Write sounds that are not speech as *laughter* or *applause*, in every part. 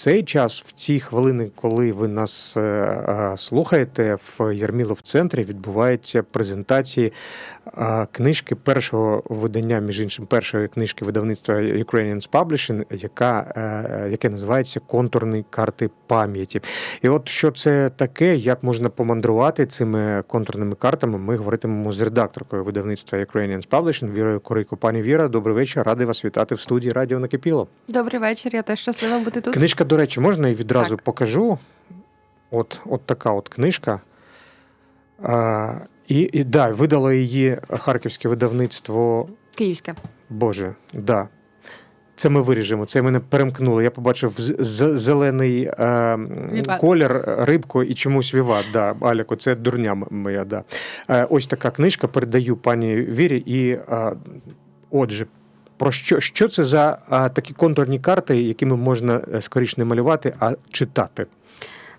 цей час, в ці хвилини, коли ви нас е, е, слухаєте, в Ярмілов центрі відбуваються презентації е, книжки першого видання, між іншим, першої книжки видавництва Ukrainians Publishing, яка, яке називається Контурні карти пам'яті. І от що це таке, як можна помандрувати цими контурними картами, ми говоритимемо з редакторкою видавництва Ukrainians Publishing Вірою Корико. Пані Віра, добрий вечір. Радий вас вітати в студії Радіо Накипіло. Добрий вечір, я теж щаслива бути тут. Книжка, до речі, можна і відразу Так. покажу. От, от така от книжка. А, і, і да, видало її харківське видавництво. Київська. Боже, да. Це ми виріжемо. Це мене перемкнуло. Я побачив зелений е, колір, рибку і чомусь віват. Да, Аляко, це дурня моя. Да. Е, ось така книжка. Передаю пані Вірі. І е, отже, про що, що це за а, такі контурні карти, якими можна е, скоріше не малювати, а читати?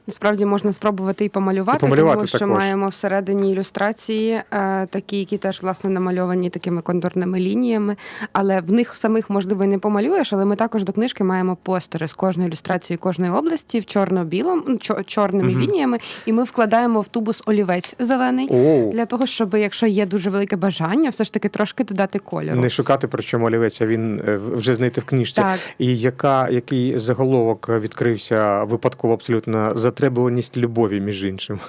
Насправді можна спробувати і помалювати, І помалювати тому що також. маємо всередині ілюстрації, е, такі, які теж власне намальовані такими контурними лініями. Але в них самих можливо і не помалюєш. Але ми також до книжки маємо постери з кожної ілюстрації кожної області в чорно-білому ну, чо- чорними Мгм. лініями, і ми вкладаємо в тубус олівець зелений. Оу. Для того, щоб якщо є дуже велике бажання, все ж таки трошки додати кольору. Не шукати про що олівець, а він е, вже знайти в книжці. Так, І яка, який заголовок відкрився випадково абсолютно затребуваність любові, між іншим.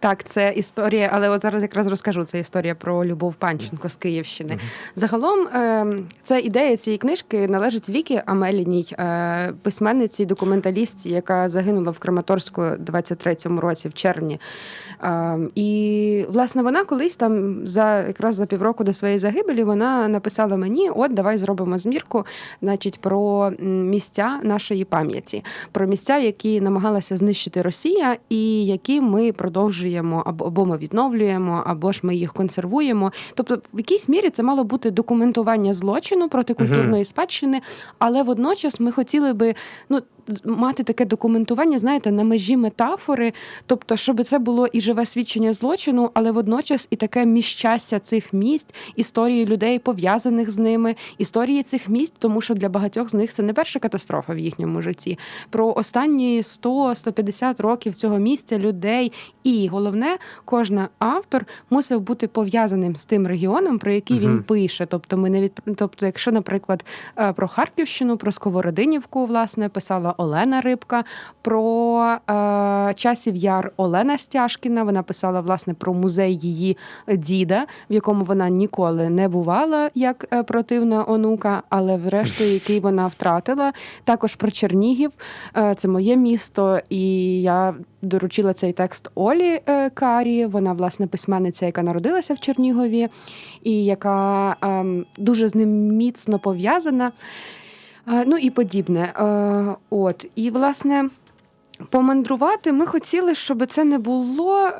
Так, це історія, але от зараз якраз розкажу. Це історія про Любов Панченко з Київщини. Загалом, е, це ідея цієї книжки належить Вікі Амеліній, е, письменниці, документалістці, яка загинула в Краматорську 23-му році, в червні. Е, і власне вона колись там за якраз за півроку до своєї загибелі вона написала мені: от давай зробимо змірку, значить, про місця нашої пам'яті, про місця, які намагалася знищити Росія, і які ми продовжуємо або, ми відновлюємо, або ж ми їх консервуємо. Тобто, в якійсь мірі це мало бути документування злочину проти культурної спадщини, але водночас ми хотіли би ну. Мати таке документування, знаєте, на межі метафори, тобто, щоб це було і живе свідчення злочину, але водночас і таке міщастя цих місць, історії людей, пов'язаних з ними, історії цих місць, тому що для багатьох з них це не перша катастрофа в їхньому житті. Про останні 100-150 років цього місця людей, і головне, кожен автор мусив бути пов'язаним з тим регіоном, про який він Мгм. пише. Тобто, ми не від... тобто, якщо, наприклад, е, про Харківщину, про Сковородинівку, власне, писала Олена Рибка, про е, часів яр Олена Стяжкіна. Вона писала власне про музей її діда, в якому вона ніколи не бувала як е, противна онука, але врешті *laughs* який вона втратила. Також про Чернігів. Е, це моє місто, і я доручила цей текст Олі е, Карі. Вона власне письменниця, яка народилася в Чернігові, і яка ем, дуже з ним міцно пов'язана. Е, Ну і подібне. Е, От і власне помандрувати ми хотіли, щоб це не було.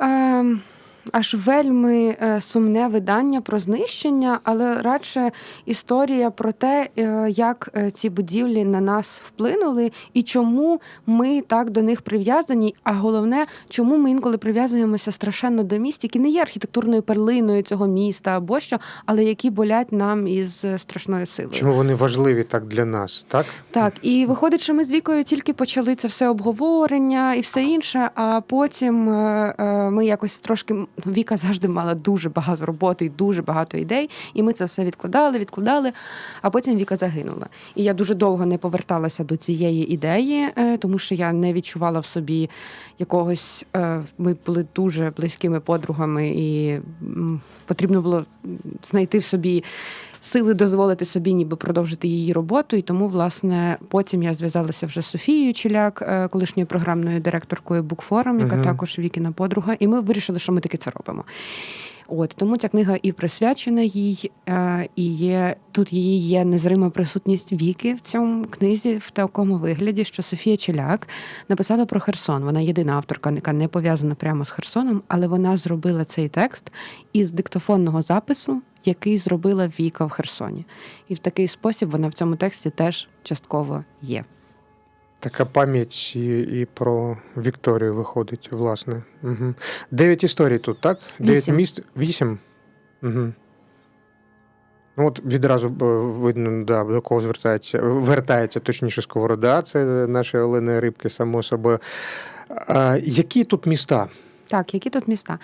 Аж вельми е, сумне видання про знищення, але радше історія про те, е, як е, ці будівлі на нас вплинули, і чому ми так до них прив'язані. А головне, чому ми інколи прив'язуємося страшенно до місць, які не є архітектурною перлиною цього міста або що, але які болять нам із страшною силою. Чому вони важливі так для нас, так? Так, і виходить, що ми з вікою тільки почали це все обговорення і все інше. А потім ми якось трошки Віка завжди мала дуже багато роботи і дуже багато ідей. І ми це все відкладали, відкладали. А потім Віка загинула. І я дуже довго не поверталася до цієї ідеї, е, тому що я не відчувала в собі якогось. е, Ми були дуже близькими подругами, і потрібно було знайти в собі сили дозволити собі ніби продовжити її роботу. І тому, власне, потім я зв'язалася вже з Софією Чіляк, е, колишньою програмною директоркою Букфорум, яка Мгм. також Вікіна подруга, і ми вирішили, що ми таки це робимо. От тому ця книга і присвячена їй, е, і є тут її є незрима присутність віки в цьому книзі в такому вигляді, що Софія Челяк написала про Херсон. Вона єдина авторка, яка не пов'язана прямо з Херсоном, але вона зробила цей текст із диктофонного запису, який зробила Віка в Херсоні. І в такий спосіб вона в цьому тексті теж частково є. Така пам'ять і, і про Вікторію виходить, власне. Угу. Дев'ять історій тут, так? Дев'ять міст. Вісім. Угу. Ну от відразу видно, да, до кого звертається, вертається точніше сковорода, це наша Олена Рибки, само собою. А, які тут міста? Так, які тут міста?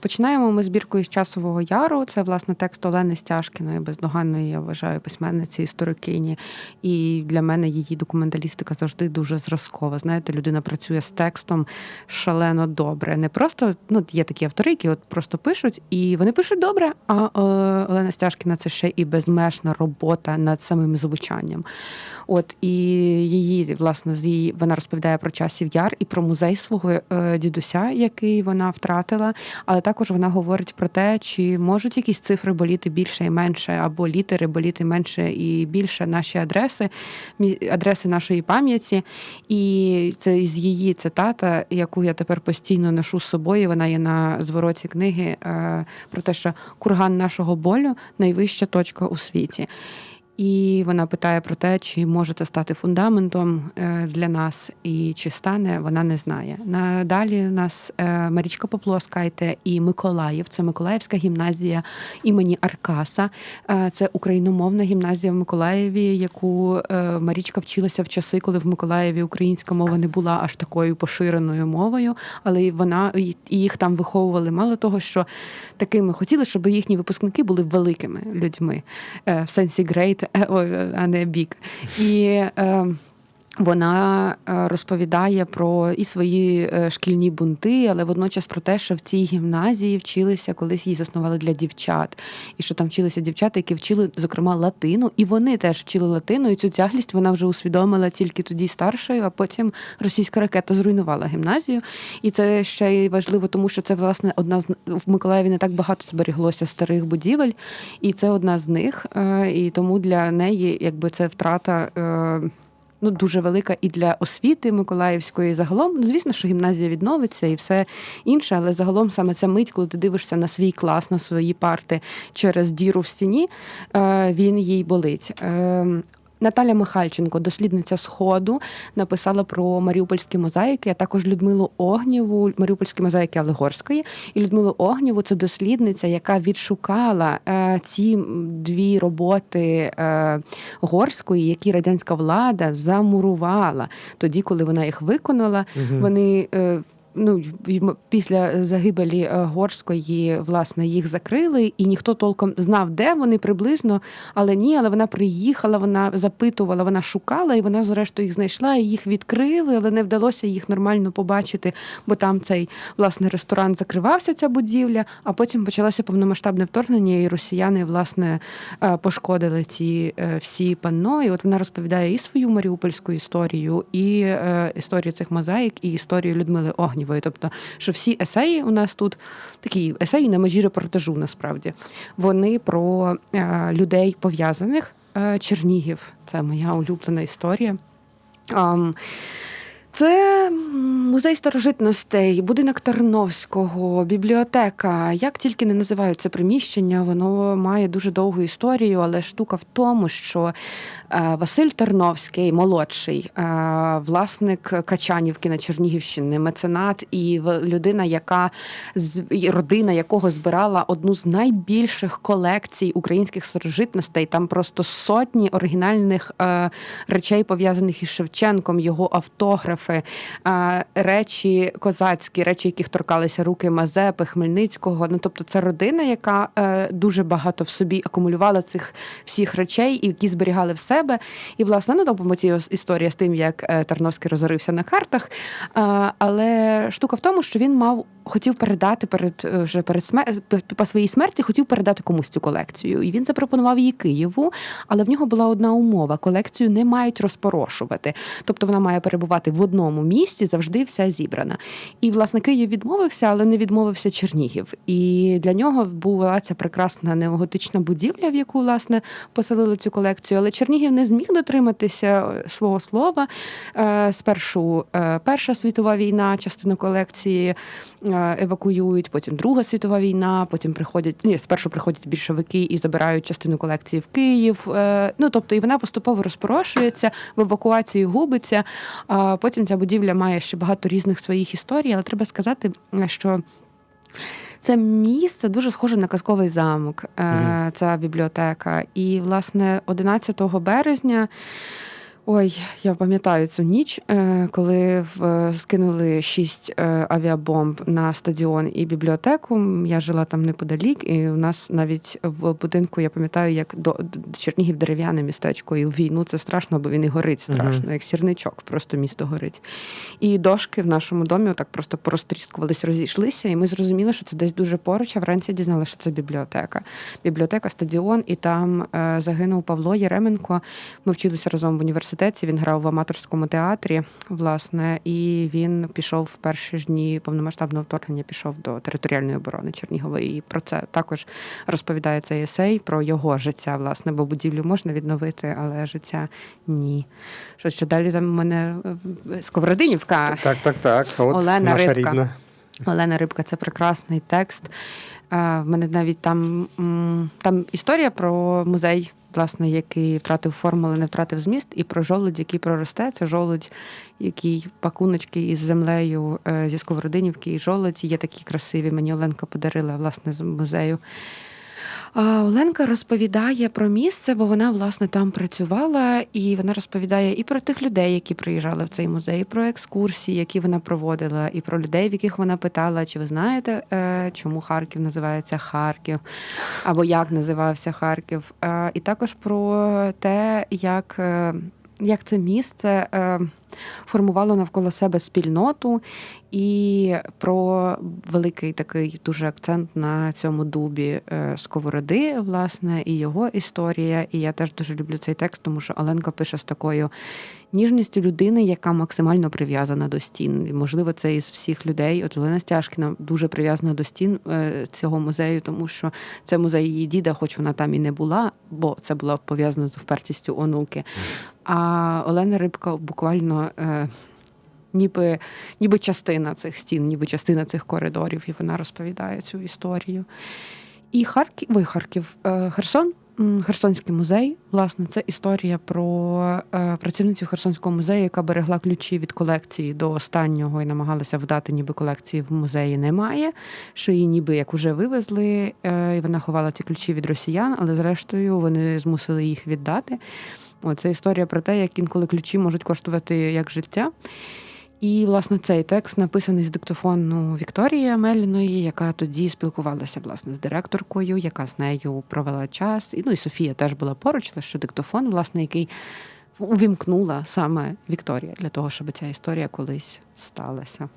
Починаємо ми збіркою з часового яру. Це власне текст Олени Стяжкіної, бездоганної, я вважаю, письменниці, історикині. І для мене її документалістика завжди дуже зразкова. Знаєте, людина працює з текстом шалено добре. Не просто ну є такі автори, які от просто пишуть, і вони пишуть добре. А е, Олена Стяжкіна це ще і безмежна робота над самим звучанням. От і її, власне, з її вона розповідає про часів яр і про музей свого е, дідуся, який вона втратила. Але також вона говорить про те, чи можуть якісь цифри боліти більше і менше, або літери боліти менше і більше наші адреси, адреси нашої пам'яті. І це із її цитата, яку я тепер постійно ношу з собою. Вона є на звороті книги е, про те, що курган нашого болю найвища точка у світі. І вона питає про те, чи може це стати фундаментом е, для нас, і чи стане, вона не знає. Надалі у нас е, Марічка Поплоскайте і Миколаїв. Це Миколаївська гімназія імені Аркаса. Е, Це україномовна гімназія в Миколаєві, яку Марічка вчилася в часи, коли в Миколаєві українська мова не була аж такою поширеною мовою, але вона їх там виховували. Мало того, що такими хотіли, щоб їхні випускники були великими людьми в сенсі е, *laughs* ой, а не бік. І е, вона е, розповідає про і свої е, шкільні бунти, але водночас про те, що в цій гімназії вчилися колись її заснували для дівчат, і що там вчилися дівчата, які вчили, зокрема, латину, і вони теж вчили латину. І цю тяглість вона вже усвідомила тільки тоді старшою, а потім російська ракета зруйнувала гімназію. І це ще й важливо, тому що це власне одна з в Миколаєві не так багато зберіглося старих будівель, і це одна з них. Е, І тому для неї, якби це втрата. Ну, дуже велика і для освіти Миколаївської загалом. Ну, звісно, що гімназія відновиться і все інше, але загалом саме ця мить, коли ти дивишся на свій клас, на свої парти через діру в стіні, е, він їй болить. Наталя Михальченко, дослідниця Сходу, написала про маріупольські мозаїки, а також Людмилу Огнєву, маріупольські мозаїки Алегорської. І Людмилу Огнєву це дослідниця, яка відшукала е, ці дві роботи е, горської, які радянська влада замурувала тоді, коли вона їх виконала. Мгм. Вони е, ну після загибелі е, горської власне їх закрили, і ніхто толком знав, де вони приблизно, але ні, але вона приїхала, вона запитувала, вона шукала, і вона зрештою їх знайшла. і Їх відкрили, але не вдалося їх нормально побачити, бо там цей власне ресторан закривався, ця будівля. А потім почалося повномасштабне вторгнення, і росіяни власне е, пошкодили ці е, всі панно. І от вона розповідає і свою маріупольську історію, і історію цих мозаїк, і історію Людмили Огнєвої. Тобто, що всі есеї у нас тут такі есеї на межі репортажу, насправді вони про е, людей пов'язаних. Е, Чернігів це моя улюблена історія. Це музей старожитностей, будинок Тарновського, бібліотека. Як тільки не називають це приміщення, воно має дуже довгу історію, але штука в тому, що е, Василь Тарновський, молодший, е, власник Качанівки на Чернігівщині, меценат і людина, яка родина якого збирала одну з найбільших колекцій українських старожитностей. Там просто сотні оригінальних е, речей пов'язаних із Шевченком, його автографи, е, речі козацькі, речі, яких торкалися руки Мазепи, Хмельницького. Ну тобто, це родина, яка е, дуже багато в собі акумулювала цих всіх речей, які зберігали в себе. І власне ну, допомогу ці історія з тим, як е, Тарновський розорився на картах. Але штука в тому, що він мав хотів передати перед е, вже перед смер... по своїй смерті, хотів передати комусь цю колекцію. І він запропонував її Києву, але в нього була одна умова: колекцію не мають розпорошувати. Тобто вона має перебувати в одному місці, завжди вся зібрана. І власне Київ відмовився, але не відмовився Чернігів. І для нього була ця прекрасна неоготична будівля, в яку власне поселили цю колекцію. Але Чернігів не зміг дотриматися е, свого слова. Е, Спершу е, Перша світова війна, частину колекції е, евакуюють, потім Друга світова війна, потім приходять ні, спершу приходять більшовики і забирають частину колекції в Київ. Е, Ну тобто, і вона поступово розпорошується, в евакуації губиться. Потім ця будівля має ще багато різних своїх історій, але треба сказати, що. Це місце дуже схоже на казковий замок. е, Ця бібліотека. І, власне, 11 березня. Ой, я пам'ятаю цю ніч, е, коли скинули шість е, авіабомб на стадіон і бібліотеку. Я жила там неподалік, і у нас навіть в будинку я пам'ятаю, як до Чернігів дерев'яне містечко, і в війну це страшно, бо він і горить страшно, Мгм. як сірничок, просто місто горить. І дошки в нашому домі отак просто порозтріскувались, розійшлися, і ми зрозуміли, що це десь дуже поруч. А вранці дізналися, що це бібліотека. Бібліотека, стадіон, і там е, загинув Павло Єременко. Ми вчилися разом в університеті. Він грав в аматорському театрі, власне, і він пішов в перші ж дні повномасштабного вторгнення, пішов до територіальної оборони Чернігова. І про це також розповідає цей есей про його життя, власне, бо будівлю можна відновити, але життя ні. Що ще далі там у мене е, Сковородинівка. Так, так, так. От Олена наша Рибка. рідна. Олена Рибка це прекрасний текст. Е, В мене навіть там, там історія про музей, власне, який втратив форму, але не втратив зміст, і про жолудь, який проросте. Це жолудь, який пакуночки із землею е, зі Сковородинівки і жолудь. Є такі красиві. Мені Оленка подарила власне з музею. Оленка розповідає про місце, бо вона власне там працювала, і вона розповідає і про тих людей, які приїжджали в цей музей, і про екскурсії, які вона проводила, і про людей, в яких вона питала, чи ви знаєте, е, чому Харків називається Харків, або як називався Харків. Е, І також про те, як. Як це місце е, формувало навколо себе спільноту, і про великий такий дуже акцент на цьому дубі е, сковороди, власне, і його історія. І я теж дуже люблю цей текст, тому що Оленка пише з такою ніжністю людини, яка максимально прив'язана до стін. Можливо, це із всіх людей. От Олена Стяжкіна дуже прив'язана до стін е, цього музею, тому що це музей її діда, хоч вона там і не була, бо це було пов'язано з впертістю онуки. А Олена Рибка буквально. е, Ніби, ніби частина цих стін, ніби частина цих коридорів, і вона розповідає цю історію. І Харків, ой, Харків, е, Херсон, Херсонський музей. Власне, це історія про е, працівницю Херсонського музею, яка берегла ключі від колекції до останнього і намагалася вдати, ніби колекції в музеї немає. Що її ніби як уже вивезли, е, і вона ховала ці ключі від росіян, але зрештою вони змусили їх віддати. О, це історія про те, як інколи ключі можуть коштувати як життя. І, власне, цей текст написаний з диктофону Вікторії Амеліної, яка тоді спілкувалася власне з директоркою, яка з нею провела час. І ну і Софія теж була поруч, лише диктофон, власне, який увімкнула саме Вікторія для того, щоб ця історія колись сталася.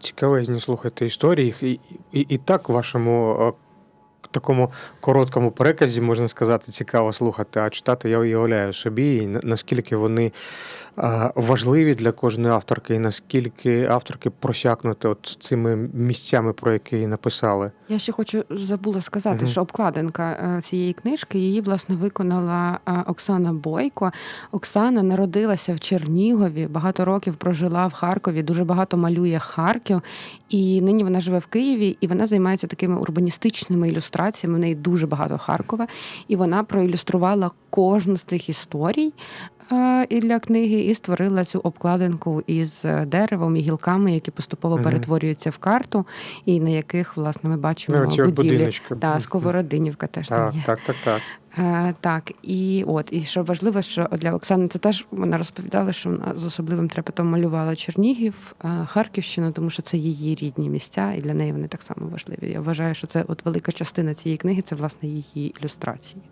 Цікавезні слухайте історії. І, і, і так вашому такому короткому переказі можна сказати, цікаво слухати, а читати я уявляю собі, і наскільки вони важливі для кожної авторки, і наскільки авторки просякнути от цими місцями, про які написали. Я ще хочу забула сказати, Мгм. що обкладинка е, цієї книжки її власне виконала е, Оксана Бойко. Оксана народилася в Чернігові, багато років прожила в Харкові, дуже багато малює Харків. І нині вона живе в Києві, і вона займається такими урбаністичними ілюстраціями. В неї дуже багато Харкова, і вона проілюструвала кожну з цих історій і для книги, і створила цю обкладинку із е, деревом і гілками, які поступово Мгм. перетворюються в карту, і на яких власне ми бачимо Ну, будівлі. Та Сковородинівка теж там Так, є. так, так, так. Е, так, і от, і що важливо, що для Оксани це теж вона розповідала, що вона з особливим трепетом малювала Чернігів, е, Харківщину, тому що це її рідні місця, і для неї вони так само важливі. Я вважаю, що це от велика частина цієї книги, це власне її ілюстрації.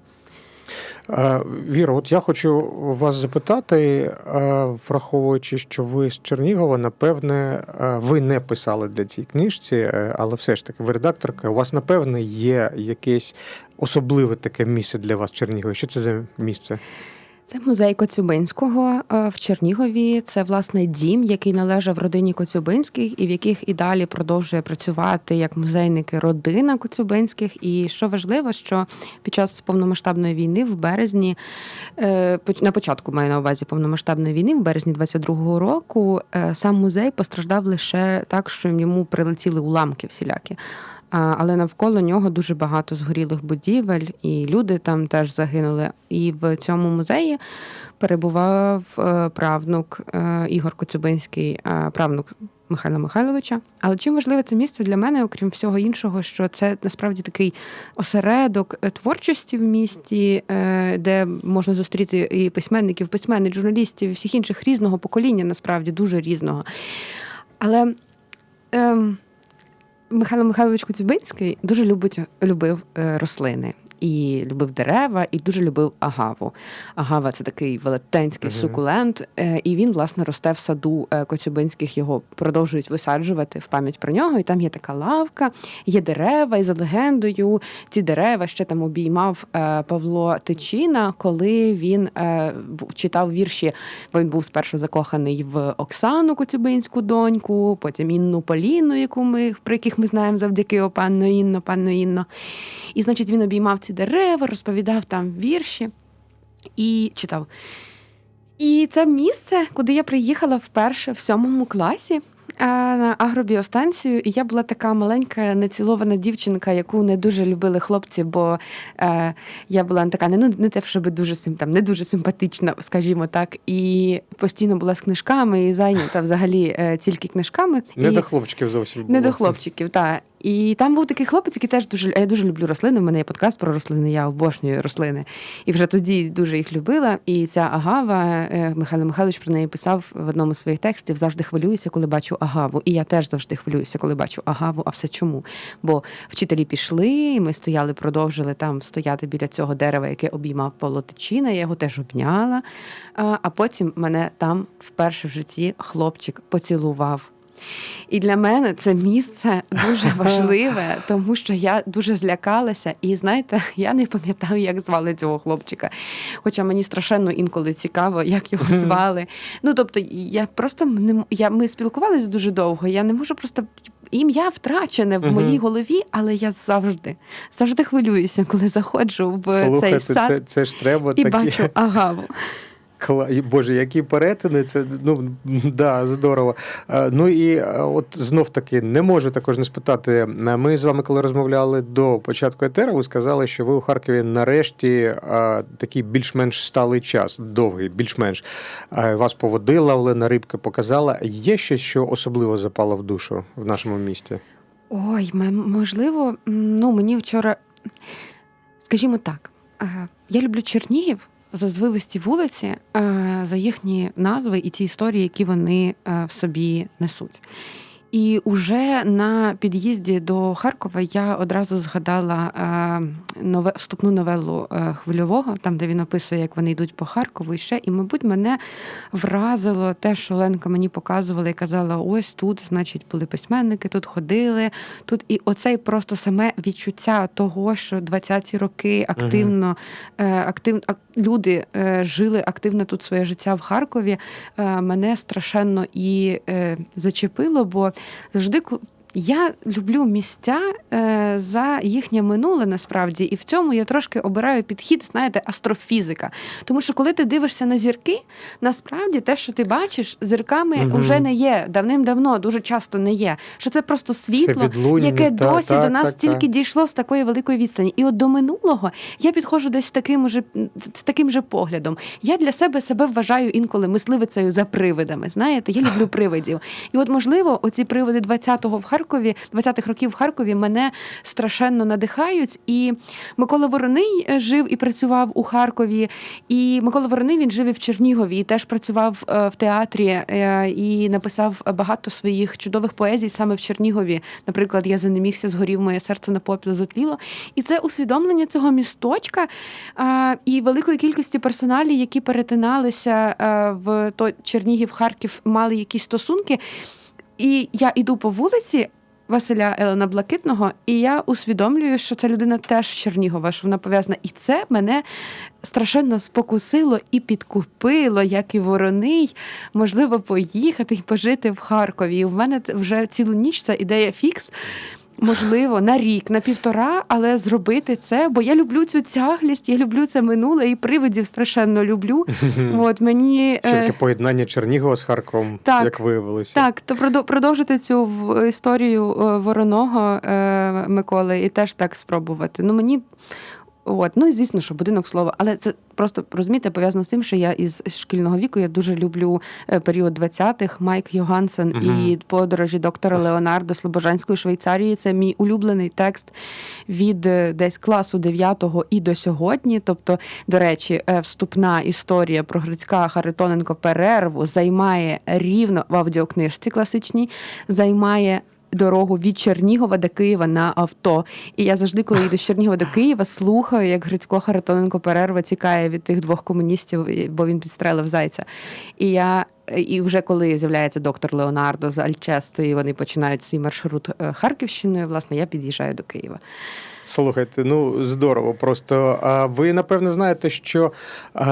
Е, Віро, от я хочу вас запитати, е, враховуючи, що ви з Чернігова, напевне, е, ви не писали для цієї книжці, але все ж таки ви редакторка. У вас, напевне, є якесь особливе таке місце для вас в Чернігові. Що це за місце? Це музей Коцюбинського е, в Чернігові. Це власне дім, який належав родині Коцюбинських, і в яких і далі продовжує працювати як музейники родина Коцюбинських. І що важливо, що під час повномасштабної війни в березні, е, на початку маю на увазі повномасштабної війни, в березні 22-го року, е, сам музей постраждав лише так, що йому прилетіли уламки всілякі. Але навколо нього дуже багато згорілих будівель, і люди там теж загинули. І в цьому музеї перебував е, правнук е, Ігор Коцюбинський, е, правнук Михайла Михайловича. Але чим важливе це місце для мене, окрім всього іншого, що це насправді такий осередок творчості в місті, де можна зустріти і письменників, письменниць, журналістів, і всіх інших різного покоління, насправді дуже різного. Але ем, Михайло Михайлович Коцюбинський дуже любить, любив е, рослини. І любив дерева, і дуже любив агаву. Агава це такий велетенський Мгм. сукулент, е, і він, власне, росте в саду е, Коцюбинських. Його продовжують висаджувати в пам'ять про нього. І там є така лавка, є дерева, і за легендою ці дерева ще там обіймав е, Павло Тичина, коли він читав вірші. Бо він був спершу закоханий в Оксану Коцюбинську доньку, потім Інну Поліну, яку ми про яких ми знаємо завдяки о панно Інно, панно Інно. І, значить, він обіймав ці дерева, розповідав там вірші і читав. І це місце, куди я приїхала вперше в сьомому класі. На агробіостанцію, і я була така маленька нецілована дівчинка, яку не дуже любили хлопці, бо е, я була така не, ну, не те, щоб дуже там, не дуже симпатична, скажімо так, і постійно була з книжками і зайнята взагалі е, тільки книжками. Не і... до хлопчиків зовсім було. Не до хлопчиків, так. І там був такий хлопець, який теж дуже. Я дуже люблю рослини. У мене є подкаст про рослини, я обожнюю рослини. І вже тоді дуже їх любила. І ця агава, е, Михайло Михайлович про неї писав в одному з своїх текстів: завжди хвилююся, коли бачу агаву. І я теж завжди хвилююся, коли бачу агаву. А все чому? Бо вчителі пішли, і ми стояли, продовжили там стояти біля цього дерева, яке обіймав Павло Тичина. Я його теж обняла. А потім мене там вперше в житті хлопчик поцілував. І для мене це місце дуже *laughs* важливе, тому що я дуже злякалася, і знаєте, я не пам'ятаю, як звали цього хлопчика. Хоча мені страшенно інколи цікаво, як його звали. Ну тобто, я просто не я, ми спілкувалися дуже довго. Я не можу просто ім'я втрачене в моїй голові, але я завжди завжди хвилююся, коли заходжу в Слухайте, цей сад це, це ж треба і такі. бачу агаву. Боже, які перетини, це ну да, здорово. Е, Ну і е, от знов таки не можу також не спитати. е, Ми з вами, коли розмовляли до початку етера, ви сказали, що ви у Харкові нарешті такий більш-менш сталий час, довгий, більш-менш вас поводила Олена Рибка, показала. Є щось, що особливо запало в душу в нашому місті? Ой, можливо, ну мені вчора, скажімо так, я люблю Чернігів звивості вулиці, е, за їхні назви і ті історії, які вони е, в собі несуть. І уже на під'їзді до Харкова я одразу згадала е, нове вступну новелу е, хвильового, там де він описує, як вони йдуть по Харкову і ще. І, мабуть, мене вразило те, що Оленка мені показувала і казала: ось тут, значить, були письменники, тут ходили. Тут і оцей просто саме відчуття того, що 20-ті роки активно, е, актив, ак- люди жили активно тут своє життя в Харкові, мене страшенно і зачепило, бо завжди я люблю місця е, за їхнє минуле насправді, і в цьому я трошки обираю підхід, знаєте, астрофізика. Тому що коли ти дивишся на зірки, насправді те, що ти бачиш, зірками Мгм. вже не є. Давним-давно дуже часто не є. Що це просто світло, відлуння, яке та, досі та, до нас та, тільки та. дійшло з такої великої відстані. І от до минулого я підходжу десь таким же з таким же поглядом. Я для себе себе вважаю інколи мисливицею за привидами. Знаєте, я люблю привидів. І от, можливо, оці привиди 20-го в Харкові, 20-х років в Харкові мене страшенно надихають. І Микола Вороний е, жив і працював у Харкові. І Микола Вороний він жив і в Чернігові, і теж працював е, в театрі е, і написав багато своїх чудових поезій саме в Чернігові. Наприклад, я занемігся, згорів моє серце на попіл зотліло. І це усвідомлення цього місточка і великої кількості персоналів, які перетиналися в то Чернігів, Харків, мали якісь стосунки. І я йду по вулиці. Василя Елена Блакитного, і я усвідомлюю, що ця людина теж Чернігова, що вона пов'язана. І це мене страшенно спокусило і підкупило, як і вороний, можливо, поїхати і пожити в Харкові. І в мене вже цілу ніч ця ідея фікс. Можливо, на рік, на півтора, але зробити це, бо я люблю цю тяглість, я люблю це минуле і привидів страшенно люблю. От мені е, таке поєднання Чернігова з Харковом, так, як виявилося? так, то продовжити цю історію е, вороного е, Миколи і теж так спробувати. Ну мені От, ну і звісно, що будинок слова, але це просто розумієте, пов'язано з тим, що я із шкільного віку я дуже люблю е, період 20-х, Майк Йогансен Мгм. і подорожі доктора Леонардо Слобожанської Швейцарії. Це мій улюблений текст від е, десь класу 9 і до сьогодні. Тобто, до речі, е, вступна історія про Грицька Харитоненко перерву займає рівно в аудіокнижці класичній, займає. Дорогу від Чернігова до Києва на авто. І я завжди, коли їду з Чернігова до Києва, слухаю, як Грицько Харитоненко перерва тікає від тих двох комуністів, бо він підстрелив зайця. І я і вже коли з'являється доктор Леонардо з Альчесто, і вони починають свій маршрут е, Харківщиною, власне, я під'їжджаю до Києва. Слухайте, ну здорово. Просто а, ви напевне знаєте, що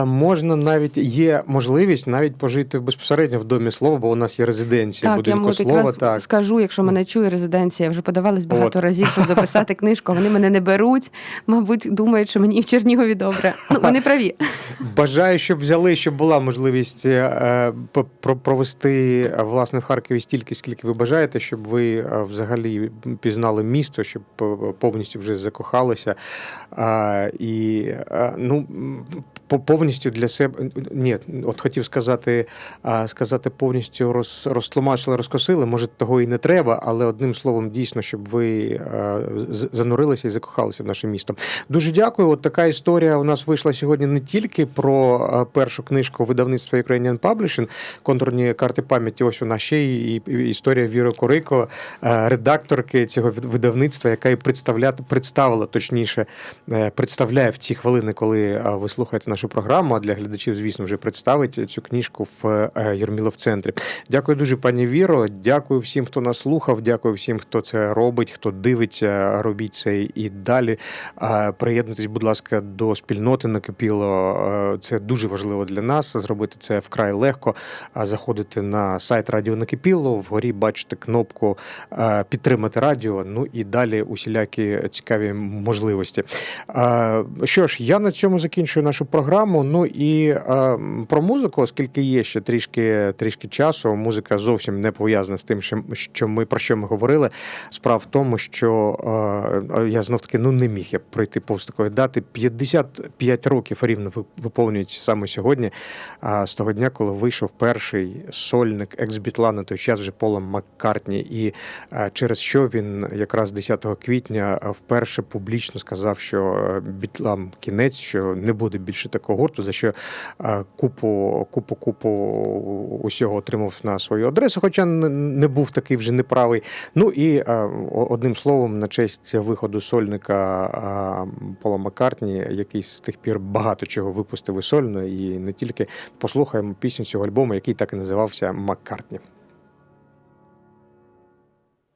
можна навіть є можливість навіть пожити безпосередньо в домі слова, бо у нас є резиденція Так, я будинку можу слова. якраз Так скажу, якщо мене чує резиденція, я вже подавалась багато От. разів, щоб дописати *laughs* книжку. Вони мене не беруть. Мабуть, думають, що мені в Чернігові добре. Ну вони праві. *laughs* бажаю, щоб взяли, щоб була можливість е, провести е, власне в Харкові стільки, скільки ви бажаєте, щоб ви е, взагалі пізнали місто, щоб повністю вже закохалися. А, і ну повністю для себе ні, от хотів сказати, сказати повністю роз, розтлумачили, розкосили. Може, того і не треба, але одним словом, дійсно, щоб ви занурилися і закохалися в наше місто. Дуже дякую. От така історія у нас вийшла сьогодні не тільки про першу книжку видавництва Ukrainian Publishing, контурні карти пам'яті. Ось вона ще і історія Віри Корико, редакторки цього видавництва, яка і представляти представила точніше, е, представляє в ці хвилини, коли ви слухаєте нашу програму. А для глядачів, звісно, вже представить цю книжку в е, Єрмілов центрі. Дякую дуже, пані Віро. Дякую всім, хто нас слухав. Дякую всім, хто це робить, хто дивиться. Робіть це і далі. Приєднуйтесь, будь ласка, до спільноти накипіло. Е, Це дуже важливо для нас. Зробити це вкрай легко. А, Заходите на сайт Радіо Накипіло. Вгорі бачите кнопку е, підтримати радіо. Ну і далі усілякі цікаві можливості. Що ж, я на цьому закінчую нашу програму. Ну і е, про музику, оскільки є ще трішки, трішки часу. Музика зовсім не пов'язана з тим, що- ми про що ми говорили. Справа в тому, що е, я знов таки ну не міг я пройти повз такої дати. 55 років рівно ви- виповнюється саме сьогодні. А з того дня, коли вийшов перший сольник екс-бітла на той час вже Пола Маккартні, і е, через що він якраз 10 квітня е, вперше публічно сказав, що е, бітлам кінець, що не буде більше такого гурту, за що е, купу, купу, купу усього отримав на свою адресу, хоча не був такий вже неправий. Ну і е, одним словом, на честь виходу сольника е, Пола Маккартні, який з тих пір багато чого випустив і сольно, і не тільки послухаємо пісню цього альбому, який так і називався Маккартні.